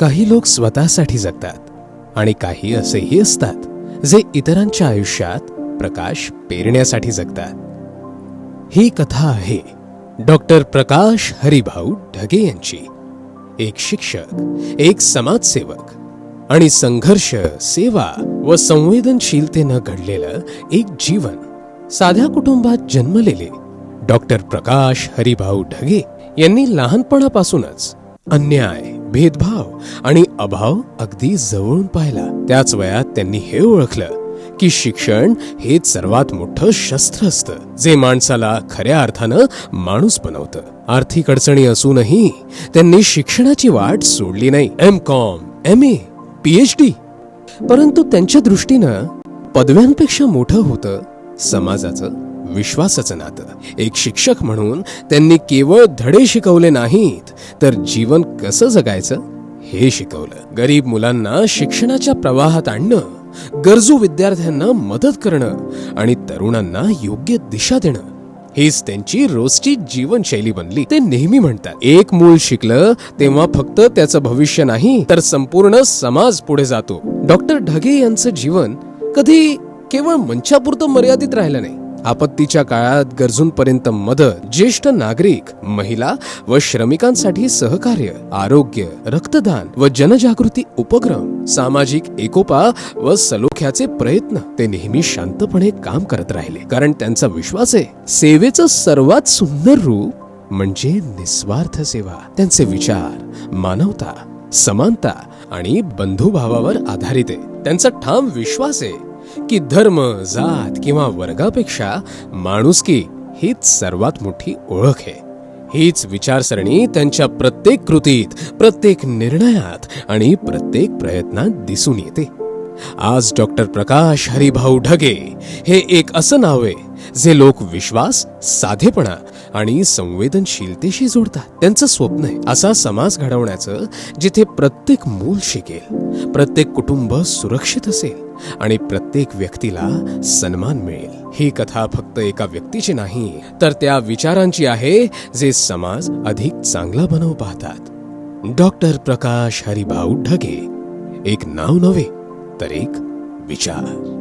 काही लोक स्वतःसाठी जगतात आणि काही असेही असतात जे इतरांच्या आयुष्यात प्रकाश पेरण्यासाठी जगतात. ही कथा आहे डॉक्टर प्रकाश हरिभाऊ ढगे यांची. एक शिक्षक एक समाजसेवक आणि संघर्ष सेवा व संवेदनशीलतेनं घडलेलं एक जीवन साध्या कुटुंबात जन्मलेले डॉक्टर प्रकाश हरिभाऊ ढगे यांनी लहानपणापासूनच अन्याय भेदभाव आणि अभाव अगदी जवळून पाहिला. त्याच वयात त्यांनी हे ओळखलं की शिक्षण हे सर्वात मोठं शस्त्र असतं जे माणसाला खऱ्या अर्थानं माणूस बनवतं. आर्थिक अडचणी असूनही त्यांनी शिक्षणाची वाट सोडली नाही. M Com M A PH D परंतु त्यांच्या दृष्टीनं पदव्यांपेक्षा मोठं होतं समाजाचं विश्वासाचं नातं. एक शिक्षक म्हणून त्यांनी केवळ धडे शिकवले नाहीत तर जीवन कसं जगायचं हे शिकवलं. गरीब मुलांना शिक्षणाच्या प्रवाहात आणणं गरजू विद्यार्थ्यांना मदत करणं आणि तरुणांना योग्य दिशा देणं हीच त्यांची रोजची जीवनशैली बनली. ते नेहमी म्हणतात एक मूल शिकलं तेव्हा फक्त त्याचं भविष्य नाही तर संपूर्ण समाज पुढे जातो. डॉक्टर ढगे यांचं जीवन कधी केवळ मंचापुरतं मर्यादित राहिलं नाही. आपत्तीच्या काळात गरजूंपर्यंत मदत ज्येष्ठ नागरिक महिला व श्रमिकांसाठी सहकार्य आरोग्य रक्तदान व जनजागृती उपक्रम सामाजिक एकोपा व सलोख्याचे प्रयत्न ते नेहमी शांतपणे काम करत राहिले. कारण त्यांचा विश्वास आहे सेवेचं सर्वात सुंदर रूप म्हणजे निस्वार्थ सेवा. त्यांचे विचार मानवता समानता आणि बंधुभावावर आधारित आहे. त्यांचा ठाम विश्वास आहे की धर्म जात किंवा वर्गापेक्षा माणुसकी हीच सर्वात मोठी ओळख आहे. हीच विचारसरणी त्यांच्या प्रत्येक कृतीत प्रत्येक निर्णयात आणि प्रत्येक प्रयत्नात दिसून येते. आज डॉक्टर प्रकाश हरिभाऊ ढगे हे एक असं नाव आहे जे लोक विश्वास साधेपणा आणि संवेदनशीलतेशी जोडतात. त्यांचं स्वप्न आहे असा समाज घडवण्याचं जिथे प्रत्येक मूल शिकेल प्रत्येक कुटुंब सुरक्षित असेल. आणि प्रत्येक व्यक्तीला सन्मान मिळेल. ही कथा फक्त एका व्यक्तीची नाही तर त्या विचारांची आहे जे समाज अधिक चांगला बनवू पाहतात. डॉक्टर प्रकाश हरिभाऊ ढगे. एक नाव नव्हे तर एक विचार.